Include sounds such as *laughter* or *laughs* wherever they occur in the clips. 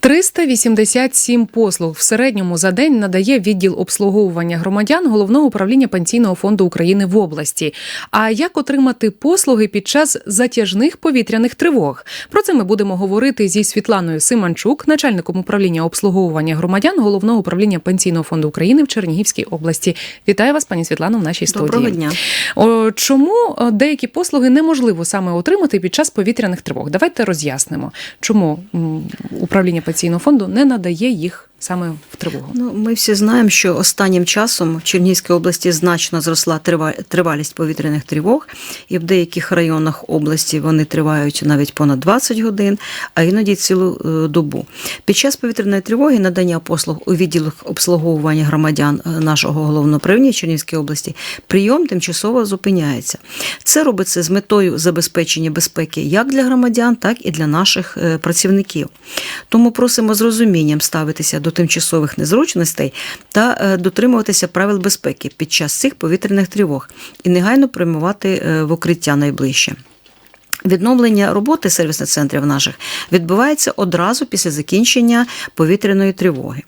387 послуг в середньому за день надає відділ обслуговування громадян головного управління пенсійного фонду України в області. А як отримати послуги під час затяжних повітряних тривог? Про це ми будемо говорити зі Світланою Симанчук, начальником управління обслуговування громадян головного управління пенсійного фонду України в Чернігівській області. Вітаю вас, пані Світлано, в нашій студії. Доброго дня. Чому е, деякі послуги неможливо саме отримати під час повітряних тривог? Давайте роз'яснимо, чому управління пенсійного фонду не надає їх саме в тривогу. Ну, ми всі знаємо, що останнім часом в Чернігівській області значно зросла тривалість повітряних тривог, і в деяких районах області вони тривають навіть понад 20 годин, а іноді цілу е, добу. Під час повітряної тривоги надання послуг у відділах обслуговування громадян е, нашого головного управління Чернігівської області прийом тимчасово зупиняється. Це робиться з метою забезпечення безпеки як для громадян, так і для наших е, працівників. Тому просимо з розумінням ставитися до тимчасових незручностей та е, дотримуватися правил безпеки під час цих повітряних тривог і негайно прямувати е, в укриття найближче. Відновлення роботи сервісних центрів наших відбувається одразу після закінчення повітряної тривоги.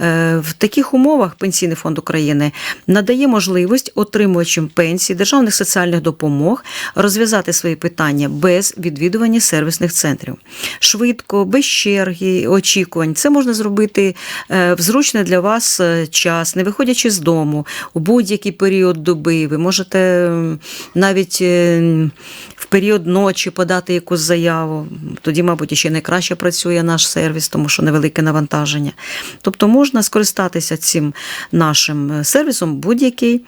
Е, В таких умовах Пенсійний фонд України надає можливість отримувачам пенсій, державних соціальних допомог розв'язати свої питання без відвідування сервісних центрів. Швидко, без черги, очікувань. Це можна зробити е, в зручний для вас е, час, не виходячи з дому, у будь-який період доби. Ви можете навіть в період ночі подати якусь заяву. Тоді, мабуть, ще найкраще працює наш сервіс, тому що невелике навантаження. Тобто можна скористатися цим нашим е, сервісом будь-який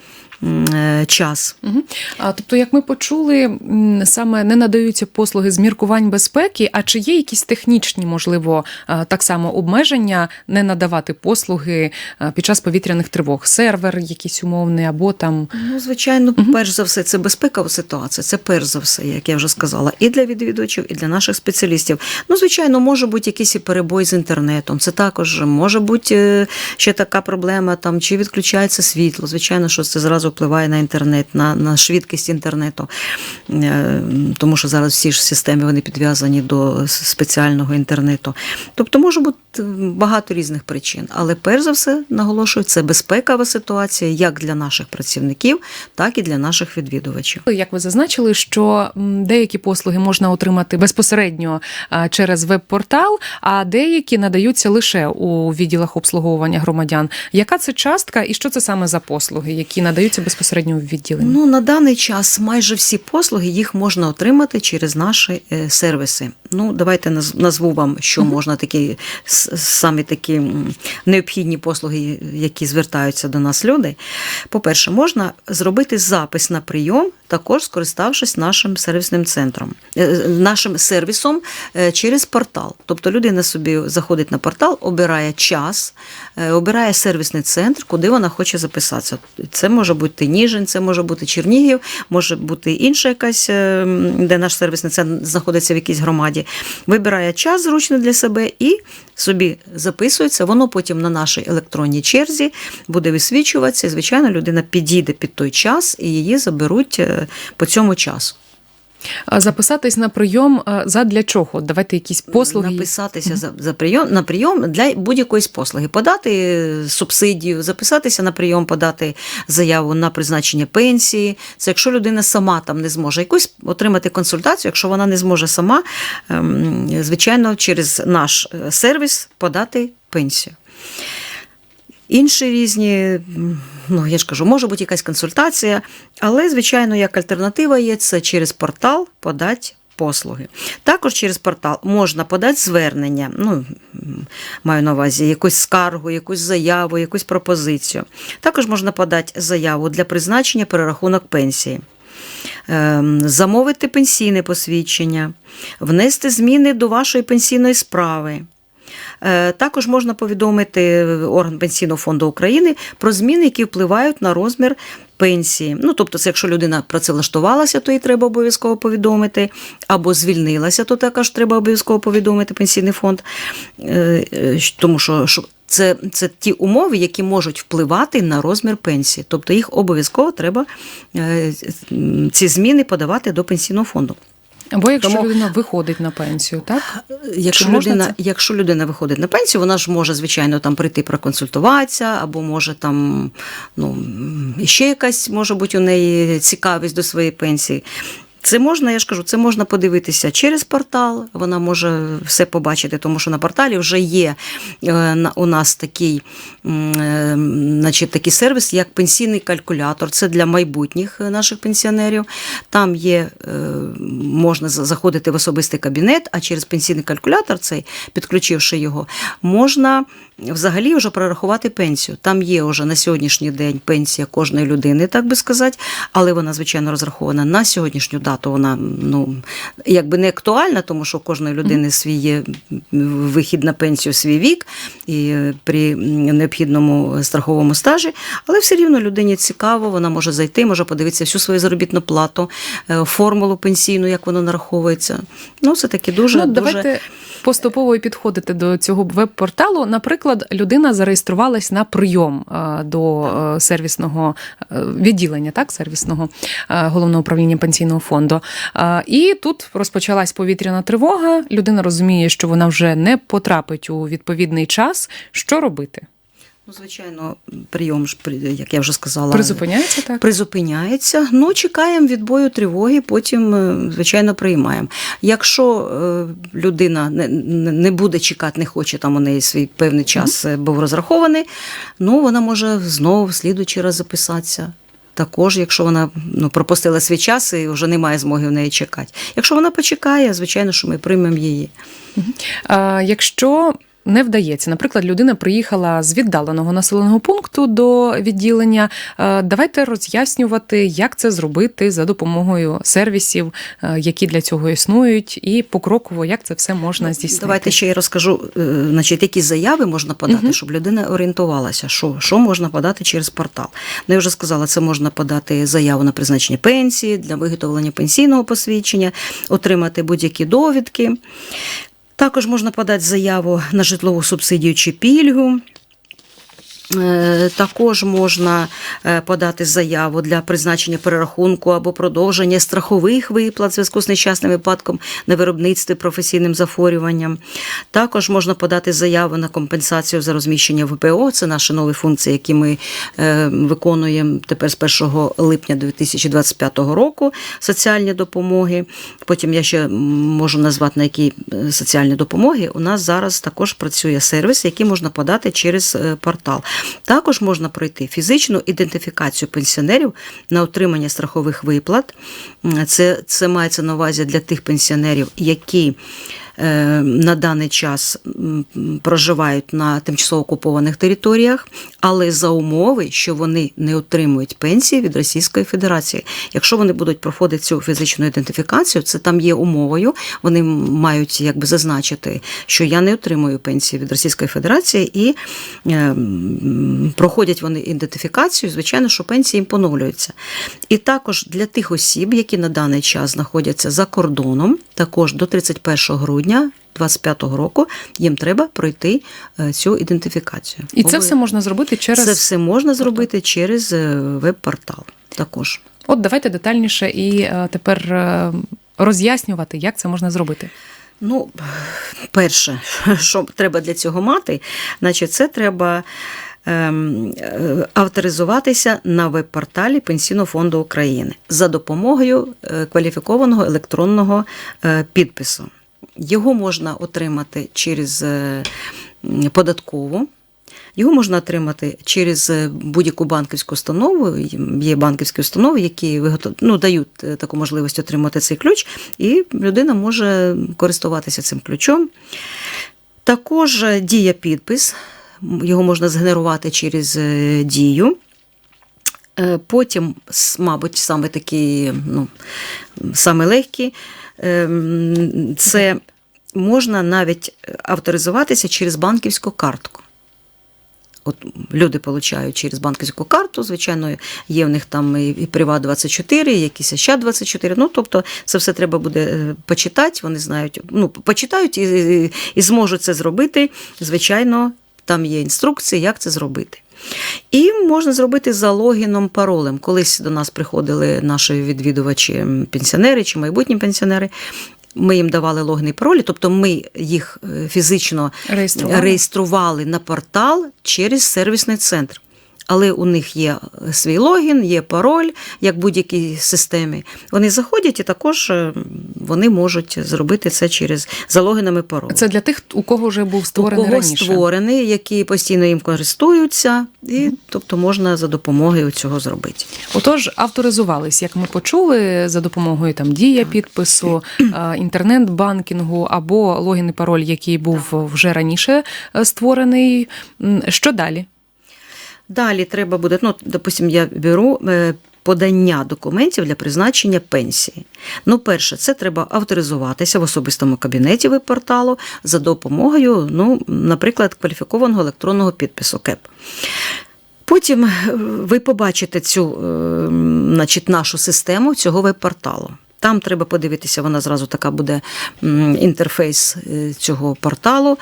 час. Угу. А тобто, як ми почули, саме не надаються послуги з міркувань безпеки. А чи є якісь технічні, можливо, так само обмеження не надавати послуги під час повітряних тривог? Сервер якийсь умовний або там Ну, звичайно, перш за все, це безпекова ситуація. Це перш за все, як я вже сказала, і для відвідувачів, і для наших спеціалістів. Ну, звичайно, може бути якийсь перебой з інтернетом. Це також може бути е, ще така проблема, там чи відключається світло. Звичайно, що це зразу впливає на інтернет, на, на швидкість інтернету. Е, Тому що зараз всі ж системи вони підв'язані до спеціального інтернету. Тобто може бути багато різних причин. Але перш за все, наголошую, це безпекова ситуація як для наших працівників, так і для наших відвідувачів. як ви зазначили, що деякі послуги можна отримати безпосередньо через веб-портал, а деякі надаються лише у відділах обслуговування громадян. Яка це частка і що це саме за послуги, які надаються безпосередньо у відділенні? Ну, на даний час майже всі послуги їх можна отримати через наші е, сервіси. Ну, давайте назву вам, що можна такі самі такі необхідні послуги, які звертаються до нас люди. По-перше, можна зробити запис на прийом, також скориставшись нашим сервісним центром, е, нашим сервісом е, через портал. Тобто людина собі заходить на портал, обирає час, обирає сервісний центр, куди вона хоче записатися. Це може бути Ніжин, це може бути Чернігів, може бути інша якась, е, де наш сервісний центр знаходиться в якійсь громаді. Вибирає час зручний для себе і собі записується. Воно потім на нашій електронній черзі буде висвічуватися. І, звичайно, людина підійде під той час і її заберуть е, по цьому часу. Записатись на прийом задля чого? Давайте якісь послуги. Написатися за, за прийом на прийом для будь-якої послуги, подати субсидію, записатися на прийом, подати заяву на призначення пенсії. Це якщо людина сама там не зможе якусь отримати консультацію, якщо вона не зможе сама, ем, звичайно, через наш е, сервіс подати пенсію. Інші різні, ну я ж кажу, може бути якась консультація, але, звичайно, як альтернатива є, це через портал подати послуги. Також через портал можна подати звернення, ну, маю на увазі якусь скаргу, якусь заяву, якусь пропозицію. Також можна подати заяву для призначення перерахунок пенсії. Ем, Замовити пенсійне посвідчення, внести зміни до вашої пенсійної справи. Е, Також можна повідомити орган Пенсійного фонду України про зміни, які впливають на розмір пенсії. Ну, тобто, це якщо людина працевлаштувалася, то їй треба обов'язково повідомити, або звільнилася, то також треба обов'язково повідомити пенсійний фонд, Е, е, тому що це, це ті умови, які можуть впливати на розмір пенсії. Тобто їх обов'язково треба ці зміни подавати до пенсійного фонду. Або якщо Тому- людина виходить на пенсію, так? Якщо Чи людина, це? якщо людина виходить на пенсію, вона ж може, звичайно, там прийти проконсультуватися, або може там ну, ще якась може бути у неї цікавість до своєї пенсії. Це можна, я ж кажу, це можна подивитися через портал. Вона може все побачити, тому що на порталі вже є е, у нас такий, е, значить, такий сервіс, як пенсійний калькулятор. Це для майбутніх е, наших пенсіонерів. Там є, можна заходити в особистий кабінет, а через пенсійний калькулятор, цей, підключивши його, можна взагалі вже прорахувати пенсію. Там є вже на сьогоднішній день пенсія кожної людини, так би сказати, але вона, звичайно, розрахована на сьогоднішню дату. Вона ну, якби не актуальна, тому що у кожної людини свій є вихід на пенсію, свій вік і е, при необхідному страховому стажі, але все рівно людині цікаво, вона може зайти, може подивитися всю свою заробітну плату, е, формулу пенсійну, як воно нараховується. Ну, це таки дуже, ну, дуже поступово і підходити до цього веб-порталу. Наприклад, людина зареєструвалась на прийом е, до е, сервісного е, відділення, так, сервісного головного управління пенсійного фонду. І тут розпочалась повітряна тривога. Людина розуміє, що вона вже не потрапить у відповідний час. Що робити? Ну, звичайно, прийом ж, як я вже сказала, Призупиняється так? призупиняється. Ну, чекаємо відбою тривоги, потім, е, звичайно, приймаємо. Якщо е, людина не, не буде чекати, не хоче, там у неї свій певний час е, був розрахований, ну, вона може знову в слідуючий раз записатися. Також, якщо вона ну, пропустила свій час і вже немає змоги в неї чекати. Якщо вона почекає, звичайно, що ми приймемо її. А, Якщо не вдається, наприклад, людина приїхала з віддаленого населеного пункту до відділення. е, Давайте роз'яснювати, як це зробити за допомогою сервісів, е, які для цього існують, і покроково, як це все можна здійснити. Ну, Давайте ще я розкажу, е, значить, які заяви можна подати, Мгм. щоб людина орієнтувалася, що, що можна подати через портал. Ну, я вже сказала, це можна подати заяву на призначення пенсії, для виготовлення пенсійного посвідчення, отримати будь-які довідки. Також можна подати заяву на житлову субсидію чи пільгу. Е, Також можна е, подати заяву для призначення перерахунку або продовження страхових виплат в зв'язку з нещасним випадком на виробництві професійним захворюванням. Також можна подати заяву на компенсацію за розміщення ВПО. Це наші нові функції, які ми е, виконуємо тепер з 1 липня 2025 року. Соціальні допомоги. Потім я ще можу назвати на які соціальні допомоги. У нас зараз також працює сервіс, який можна подати через портал. Також можна пройти фізичну ідентифікацію пенсіонерів на отримання страхових виплат. Це, це мається на увазі для тих пенсіонерів, які на даний час проживають на тимчасово окупованих територіях, але за умови, що вони не отримують пенсії від Російської Федерації. Якщо вони будуть проходити цю фізичну ідентифікацію, це там є умовою. Вони мають якби зазначити, що я не отримую пенсії від Російської Федерації, і е, проходять вони ідентифікацію. Звичайно, що пенсії їм поновлюються. І також для тих осіб, які на даний час знаходяться за кордоном, також до 31 грудня. 25-го року їм треба пройти е, цю ідентифікацію. І це все можна зробити через це все можна зробити через е, веб-портал. Також от давайте детальніше і е, тепер роз'яснювати, як це можна зробити. Ну, перше, *laughs* що треба для цього мати, значить, це треба ем, авторизуватися на веб-порталі Пенсійного фонду України за допомогою кваліфікованого електронного підпису. Його можна отримати через е, податкову. Його можна отримати через е, будь-яку банківську установу. Є банківські установи, які ну, дають е, таку можливість отримати цей ключ, і людина може користуватися цим ключом. Також дія підпис, його можна згенерувати через дію. Потім, мабуть, саме такі, ну, саме легкі, це можна навіть авторизуватися через банківську картку. От люди получають через банківську карту, звичайно, є в них там і і Приват24, і якісь ще 24. Ну, тобто, це все треба буде е, почитати. Вони знають, ну, почитають і, і зможуть це зробити, звичайно, там є інструкції, як це зробити. І можна зробити за логіном паролем. Колись до нас приходили наші відвідувачі, пенсіонери чи майбутні пенсіонери. Ми їм давали логін і паролі, тобто ми їх е, фізично Реєстрували. реєстрували на портал через сервісний центр. Але у них є е, свій логін, є пароль, як будь-якій системі. Вони заходять і також е, вони можуть зробити це через за логіном і паролем. Це для тих, у кого вже був у створений кого раніше. створений, які постійно їм користуються, і тобто можна за допомогою цього зробити. Отож, авторизувались, як ми почули, за допомогою там дія підпису, *clears throat* е, інтернет-банкінгу або логін і пароль, який був вже раніше створений. Що далі? Далі треба буде, ну, допустим, я беру е, подання документів для призначення пенсії. Ну, перше, це треба авторизуватися в особистому кабінеті веб-порталу за допомогою, ну, наприклад, кваліфікованого електронного підпису КЕП. Потім е, ви побачите цю е, значить, нашу систему цього веб-порталу. Там треба подивитися, вона зразу така буде інтерфейс цього порталу.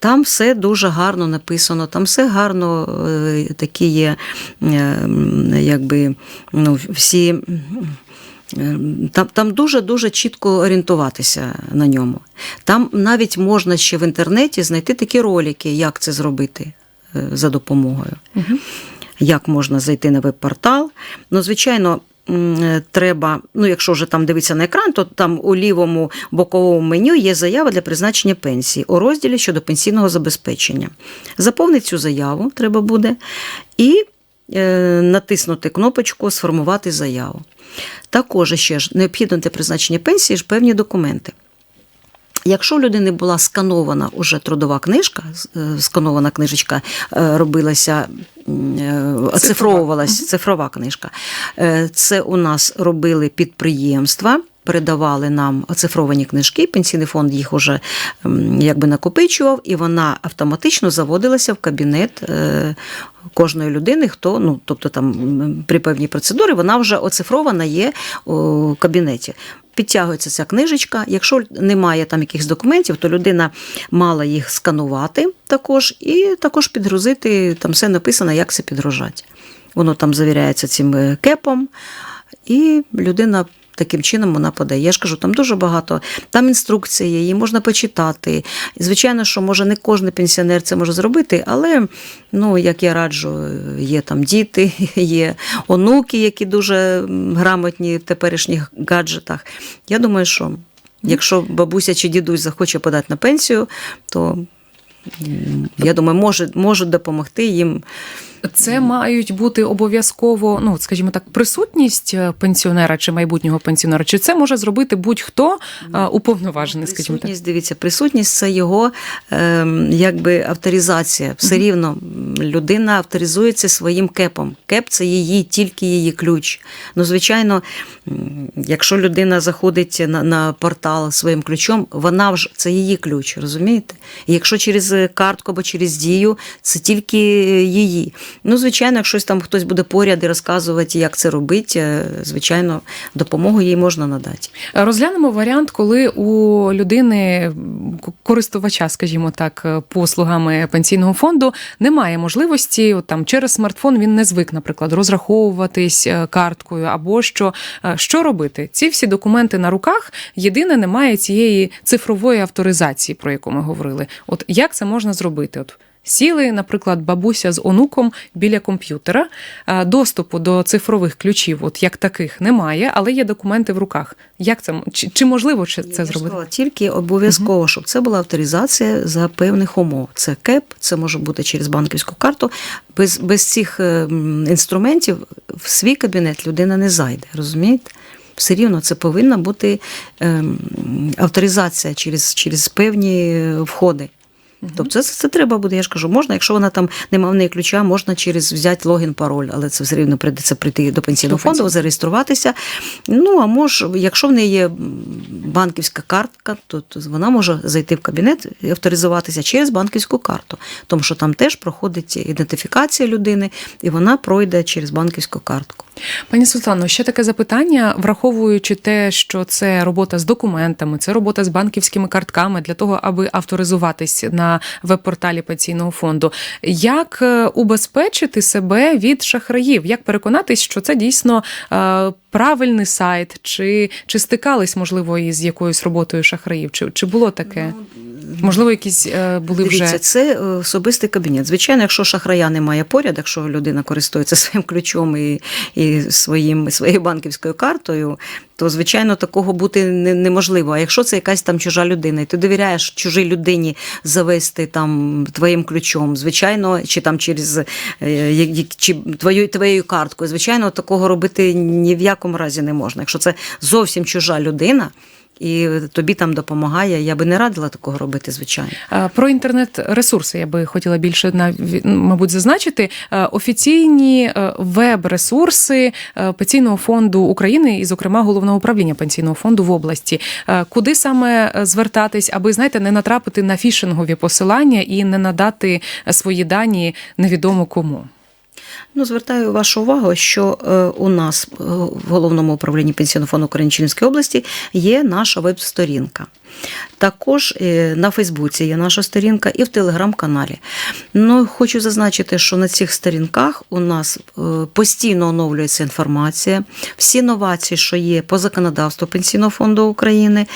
Там все дуже гарно написано, там все гарно е, такі є, е, якби ну, всі. е, Там, там дуже-дуже чітко орієнтуватися на ньому. Там навіть можна ще в інтернеті знайти такі ролики, як це зробити за допомогою. Як можна зайти на веб-портал. Ну, звичайно, треба, ну, якщо вже там дивитися на екран, то там у лівому боковому меню є заява для призначення пенсії у розділі щодо пенсійного забезпечення. Заповнити цю заяву треба буде і е, натиснути кнопочку Сформувати заяву. Також ще ж необхідно для призначення пенсії ж певні документи. Якщо у людини була сканована уже трудова книжка, е, сканована книжечка е, робилася, е, цифрова книжка, це у нас робили підприємства. Передавали нам оцифровані книжки, пенсійний фонд їх уже якби накопичував, і вона автоматично заводилася в кабінет е, кожної людини, хто, ну тобто там при певній процедурі, вона вже оцифрована є у кабінеті. Підтягується ця книжечка. Якщо немає там якихось документів, то людина мала їх сканувати також і також підгрузити. Там все написано, як це підгружати. Воно там завіряється цим е, кепом, і людина. Таким чином вона подає. Я ж кажу, там дуже багато. Там інструкції, її можна почитати. Звичайно, що може не кожен пенсіонер це може зробити, але ну, як я раджу, є там діти, *laughs* є онуки, які дуже грамотні в теперішніх гаджетах. Я думаю, що якщо бабуся чи дідусь захоче подати на пенсію, то я думаю, може, можуть допомогти їм. Це мають бути обов'язково, ну скажімо так, присутність е, пенсіонера чи майбутнього пенсіонера, чи це може зробити будь-хто е, уповноважений, скажімо так. Присутність, дивіться, присутність це його ем, якби авторизація. Все рівно людина авторизується своїм кепом. Кеп це її, тільки її ключ. Ну, звичайно, якщо людина заходить на, на портал своїм ключом, вона вже це її ключ, розумієте? І якщо через картку або через дію, це тільки її. Ну, звичайно, якщо там хтось буде поряд і розказувати, як це робити, е, звичайно, допомогу їй можна надати. Розглянемо варіант, коли у людини користувача, скажімо так, е, послугами пенсійного фонду немає можливості, от там через смартфон він не звик, наприклад, розраховуватись е, карткою, або що, е, що робити. Ці всі документи на руках. Єдине, немає цієї цифрової авторизації, про яку ми говорили. От як це можна зробити? От Сіли, наприклад, бабуся з онуком біля комп'ютера. Доступу до цифрових ключів, от як таких, немає, але є документи в руках. Як це чи, чи можливо Я це зробити? сказала, Тільки обов'язково, щоб це була авторизація за певних умов. Це КЕП, це може бути через банківську карту. Без, без цих е, інструментів в свій кабінет людина не зайде, розумієте? Все рівно це повинна бути ем, авторизація через, через певні е, входи. Тобто це, це треба буде, я ж кажу, можна, якщо вона там немає в неї ключа, можна через взяти логін, пароль, але це все рівно прийдеться прийти до пенсійного До фонду, зареєструватися. Ну, а може, якщо в неї є банківська картка, то, то вона може зайти в кабінет і авторизуватися через банківську карту, тому що там теж проходить ідентифікація людини, і вона пройде через банківську картку. Пані Світлано, ще таке запитання, враховуючи те, що це робота з документами, це робота з банківськими картками для того, аби авторизуватись на веб-порталі пенсійного фонду. Як е, убезпечити себе від шахраїв? Як переконатись, що це дійсно е, правильний сайт, чи, чи стикались, можливо, із якоюсь роботою шахраїв? Чи, чи було таке? Можливо, якісь е, були Дивіться, вже це е, особистий кабінет. Звичайно, якщо шахрая немає поряд, якщо людина користується *laughs* своїм ключом і, і своїм, своєю банківською картою, то звичайно такого бути не- неможливо. А якщо це якась там чужа людина, і ти довіряєш чужій людині завести там твоїм ключом, звичайно, чи там через е, чи твоєю твоєю карткою, звичайно, такого робити ні в якому разі не можна. Якщо це зовсім чужа людина. І тобі там допомагає. Я би не радила такого робити, звичайно. Про інтернет-ресурси я би хотіла більше наві- мабуть зазначити. Офіційні е, веб-ресурси е, Пенсійного фонду України і, зокрема, головного управління пенсійного фонду в області. Куди саме е, звертатись, аби знаєте, не натрапити на фішингові посилання і не надати свої дані невідомо кому. Ну, звертаю вашу увагу, що е, у нас е, в головному управлінні Пенсійного фонду України області є наша веб-сторінка. Також е, на Фейсбуці є наша сторінка і в телеграм-каналі. Ну, хочу зазначити, що на цих сторінках у нас е, постійно оновлюється інформація. Всі новації, що є по законодавству Пенсійного фонду України,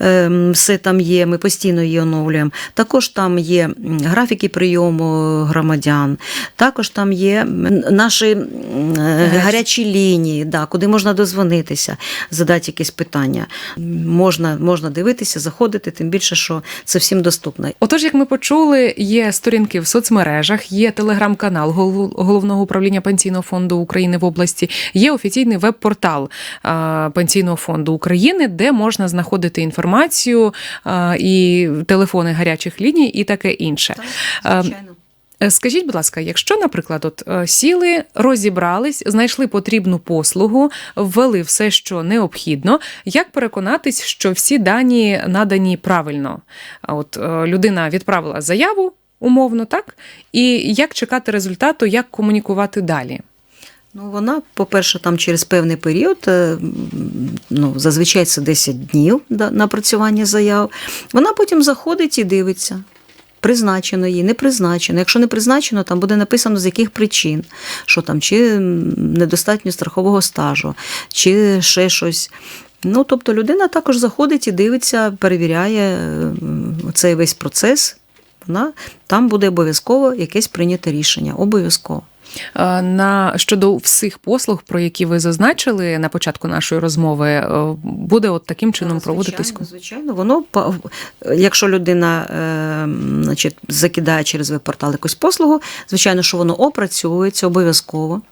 е, все там є, ми постійно її оновлюємо. Також там є графіки прийому громадян, також там є наші гарячі лінії, да, куди можна дозвонитися, задати якісь питання. Можна, можна дивитися, заходити, тим більше, що це всім доступно. Отож, як ми почули, є сторінки в соцмережах, є телеграм-канал Гол- головного управління пенсійного фонду України в області, є офіційний веб-портал пенсійного фонду України, де можна знаходити інформацію і телефони гарячих ліній, і таке інше. Так, звичайно. Е, Скажіть, будь ласка, якщо, наприклад, от е, сіли, розібрались, знайшли потрібну послугу, ввели все, що необхідно, як переконатись, що всі дані надані правильно? От е, людина відправила заяву, умовно, так? І як чекати результату, як комунікувати далі? Ну, вона, по-перше, там через певний період, ну, зазвичай це 10 днів да, напрацювання заяв. Вона потім заходить і дивиться. Призначено їй, не призначено. Якщо не призначено, там буде написано з яких причин, що там, чи недостатньо страхового стажу, чи ще щось. Ну, тобто людина також заходить і дивиться, перевіряє цей весь процес. Вона там буде обов'язково якесь прийняте рішення. Обов'язково. Е, На щодо всіх послуг, про які ви зазначили на початку нашої розмови, е, буде от таким чином звичайно, проводитись. Звичайно, воно якщо людина е, значить, закидає через веб-портал якусь послугу, звичайно, що воно опрацьовується обов'язково.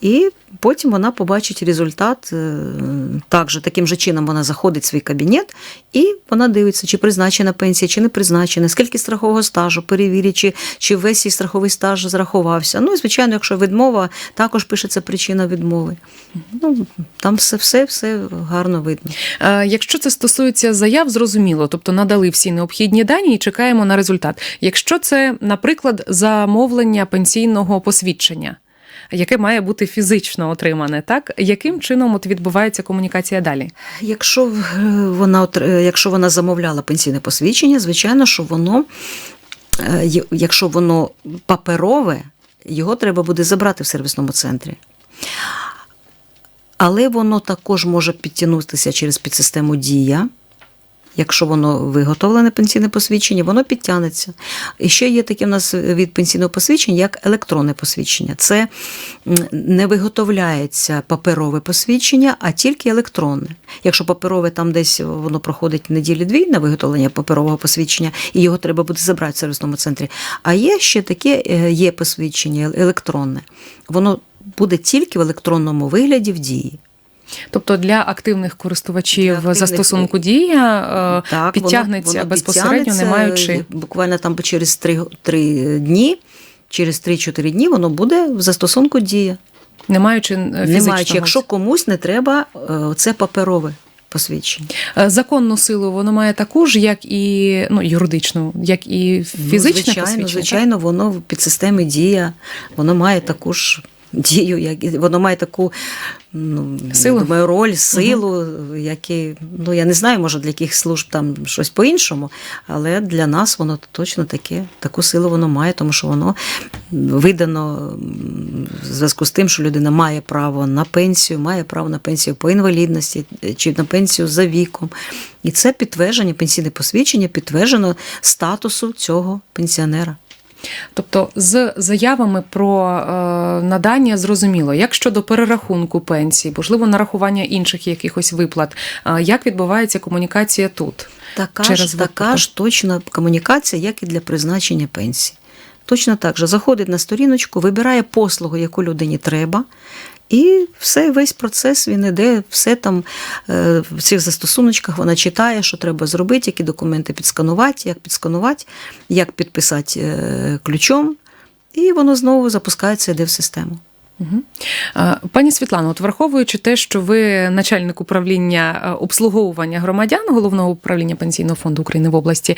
І потім вона побачить результат. е, Так же, таким же чином вона заходить в свій кабінет і вона дивиться, чи призначена пенсія, чи не призначена, скільки страхового стажу, перевірить, чи, чи весь її страховий стаж зрахувався. Ну і звичайно, якщо відмова, також пишеться причина відмови. Ну, там все, все, все гарно видно. Е, Якщо це стосується заяв, зрозуміло, тобто надали всі необхідні дані і чекаємо на результат. Якщо це, наприклад, замовлення пенсійного посвідчення. Яке має бути фізично отримане, так яким чином от відбувається комунікація далі? Якщо вона отр- е, якщо вона замовляла пенсійне посвідчення, звичайно, що воно, е, якщо воно паперове, його треба буде забрати в сервісному центрі. Але воно також може підтягнутися через підсистему Дія. Якщо воно виготовлене пенсійне посвідчення, воно підтягнеться. І ще є таке в нас від пенсійного посвідчення, як електронне посвідчення. Це не виготовляється паперове посвідчення, а тільки електронне. Якщо паперове там десь воно проходить неділі-дві на виготовлення паперового посвідчення, і його треба буде забрати в сервісному центрі. А є ще таке е, є посвідчення електронне. Воно буде тільки в електронному вигляді в дії. Тобто для активних користувачів Для активних- застосунку дія е, Так, підтягнеться воно- воно безпосередньо, не маючи буквально там через 3, 3 дні, через 3-4 дні воно буде в застосунку дія. не маючи е, Не маючи, якщо комусь не треба е, це паперове. посвідчень. Е, Законну силу воно має таку ж, як і ну, юридичну, як і фізичне ну, звичайно, посвідчення. звичайно, воно в підсистемі дія, воно має таку ж дію, як воно має таку ну, Силу? думаю, роль, силу, як і, ну я не знаю, може для яких служб там щось по-іншому, але для нас воно точно таке, таку силу воно має, тому що воно видано в зв'язку з тим, що людина має право на пенсію, має право на пенсію по інвалідності е, чи на пенсію за віком. І це підтвердження, пенсійне посвідчення підтверджено статусу цього пенсіонера. Тобто з заявами про е, надання зрозуміло, як щодо перерахунку пенсії, можливо, нарахування інших якихось виплат, е, як відбувається комунікація тут? Така Через ж, така ж точна комунікація, як і для призначення пенсії. Точно так же заходить на сторіночку, вибирає послугу, яку людині треба, і все, весь процес він іде, все там е, в цих застосуночках вона читає, що треба зробити, які документи підсканувати, як підсканувати, як підписати е, ключом, і воно знову запускається, йде в систему. Пані Світлано, от враховуючи те, що ви начальник управління е, обслуговування громадян головного управління пенсійного фонду України в області,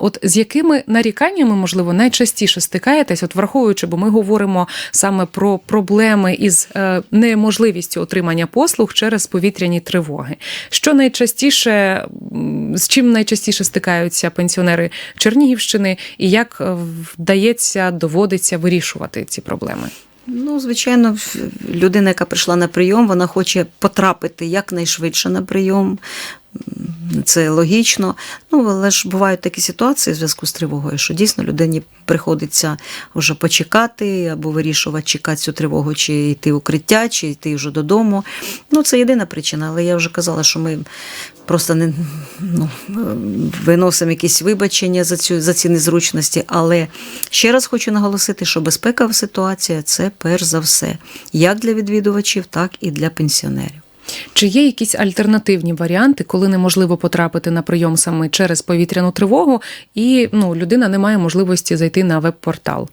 от з якими наріканнями, можливо, найчастіше стикаєтесь, от враховуючи, бо ми говоримо саме про проблеми із е, неможливістю отримання послуг через повітряні тривоги. Що найчастіше з чим найчастіше стикаються пенсіонери Чернігівщини, і як е, вдається доводиться вирішувати ці проблеми? Ну, звичайно, людина, яка прийшла на прийом, вона хоче потрапити якнайшвидше на прийом. Це логічно. Ну, але ж бувають такі ситуації в зв'язку з тривогою, що дійсно людині приходиться вже почекати або вирішувати, чекати цю тривогу, чи йти в укриття, чи йти вже додому. Ну, це єдина причина, але я вже казала, що ми просто не ну, виносимо якісь вибачення за, цю, за ці незручності. Але ще раз хочу наголосити, що безпекова ситуація це перш за все, як для відвідувачів, так і для пенсіонерів. Чи є якісь альтернативні варіанти, коли неможливо потрапити на прийом саме через повітряну тривогу, і ну, людина не має можливості зайти на веб-портал?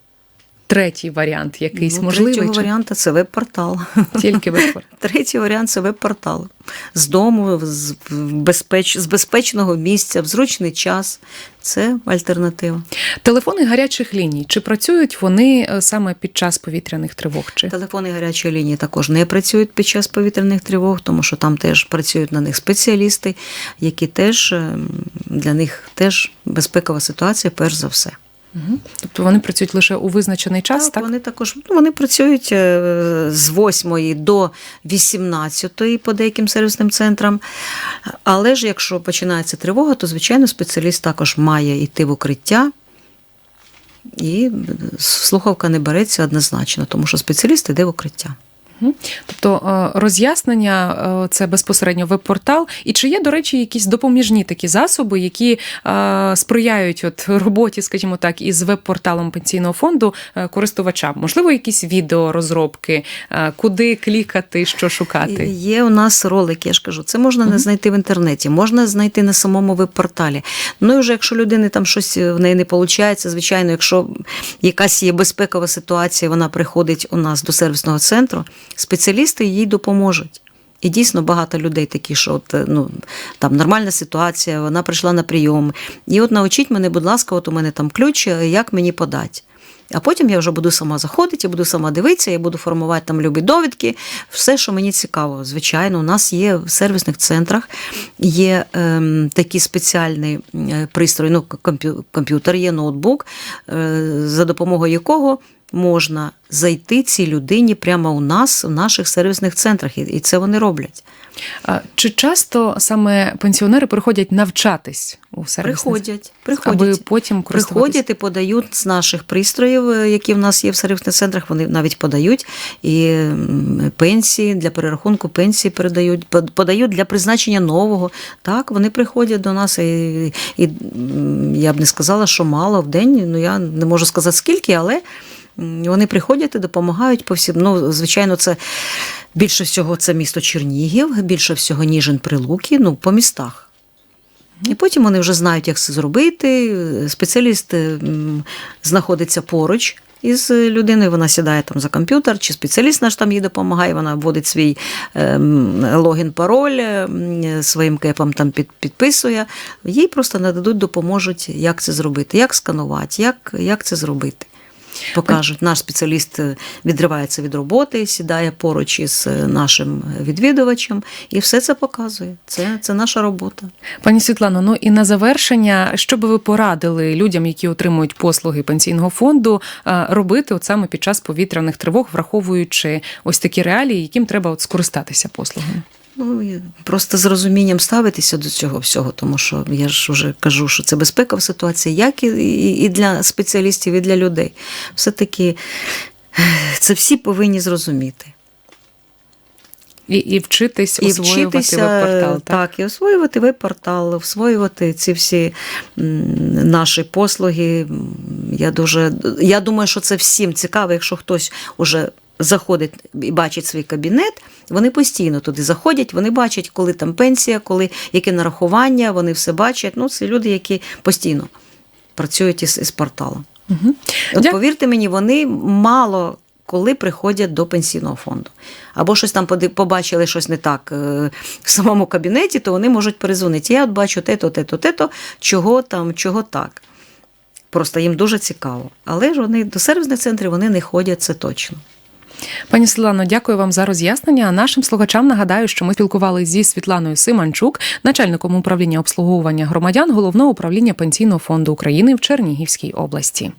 Третій варіант якийсь ну, можливий Третього чи варіанту це веб-портал. тільки веб-портал? *laughs* Третій варіант це веб-портал. З дому, з, безпеч, з безпечного місця, в зручний час. Це альтернатива. Телефони гарячих ліній. Чи працюють вони е, саме під час повітряних тривог? Чи Телефони гарячої лінії також не працюють під час повітряних тривог, тому що там теж працюють на них спеціалісти, які теж ем, для них теж безпекова ситуація, перш за все. Угу. тобто вони працюють лише у визначений час, так? Вони також ну, вони працюють е, з 8 до 18 по деяким сервісним центрам. Але ж якщо починається тривога, то звичайно спеціаліст також має йти в укриття. І слухавка не береться однозначно, тому що спеціаліст йде в укриття. Тобто е, роз'яснення е, це безпосередньо веб-портал. І чи є, до речі, якісь допоміжні такі засоби, які е, сприяють от роботі, скажімо так, із веб-порталом пенсійного фонду користувачам? Можливо, якісь відеорозробки, куди клікати, що шукати? Є у нас ролик, я ж кажу, це можна не знайти в інтернеті, можна знайти на самому веб-порталі. Ну і вже якщо людини там щось в неї не виходить, звичайно, якщо якась є безпекова ситуація, вона приходить у нас до сервісного центру, спеціалісти їй допоможуть. І дійсно багато людей такі, що от, е, ну, там нормальна ситуація, вона прийшла на прийом. І от научіть мене, будь ласка, от у мене там ключ, е, як мені подати. А потім я вже буду сама заходити, я буду сама дивитися, я буду формувати там любі довідки, все, що мені цікаво. Звичайно, у нас є в сервісних центрах є ем, такий спеціальний е, пристрой, ну, комп'ютер, є ноутбук, е, за допомогою якого можна зайти цій людині прямо у нас, в наших сервісних центрах, і- це вони роблять. Чи часто саме пенсіонери приходять навчатись у сервісних Приходять, аби приходять. потім? Приходять і подають з наших пристроїв, е, які в нас є в сервісних центрах, вони навіть подають і пенсії для перерахунку пенсії передають, подають для призначення нового. Так, вони приходять до нас, і, і я б не сказала, що мало в день. Ну я не можу сказати скільки, але вони приходять і допомагають по всім. Ну, звичайно, це більше всього це місто Чернігів, більше всього Ніжин Прилуки, ну, по містах. І потім вони вже знають, як це зробити. Спеціаліст знаходиться поруч із людиною. Вона сідає там за комп'ютер, чи спеціаліст наш там їй допомагає. Вона вводить свій ем, логін, пароль, ем, своїм кепом там під, підписує. Їй просто нададуть, допоможуть, як це зробити, як сканувати, як, як це зробити. Покажуть, наш спеціаліст е, відривається від роботи, сідає поруч із е, нашим відвідувачем і все це показує. Це, це наша робота. Пані Світлано, ну і на завершення, що би ви порадили людям, які отримують послуги пенсійного фонду, е, робити от саме під час повітряних тривог, враховуючи ось такі реалії, яким треба от скористатися послугами? Ну, просто з розумінням ставитися до цього всього, тому що я ж вже кажу, що це безпекова ситуація, як і, і, і для спеціалістів, і для людей. Все-таки це всі повинні зрозуміти. І, і вчитись І освоювати вчитися, веб-портал. Так? так, і освоювати веб-портал, освоювати ці всі наші послуги. Я дуже я думаю, що це всім цікаво, якщо хтось уже заходить і бачить свій кабінет, вони постійно туди заходять, вони бачать, коли там пенсія, коли яке нарахування, вони все бачать. Ну, це люди, які постійно працюють із, із порталом. Угу. От повірте мені, вони мало коли приходять до пенсійного фонду. Або щось там поди- побачили щось не так е, в самому кабінеті, то вони можуть перезвонити. Я от бачу те-то, те-то, те-то, чого там, чого так. Просто їм дуже цікаво. Але ж вони до сервісних центрів вони не ходять, це точно. Пані Світлано, дякую вам за роз'яснення. Нашим слухачам нагадаю, що ми спілкувалися зі Світланою Симанчук, начальником управління обслуговування громадян головного управління пенсійного фонду України в Чернігівській області.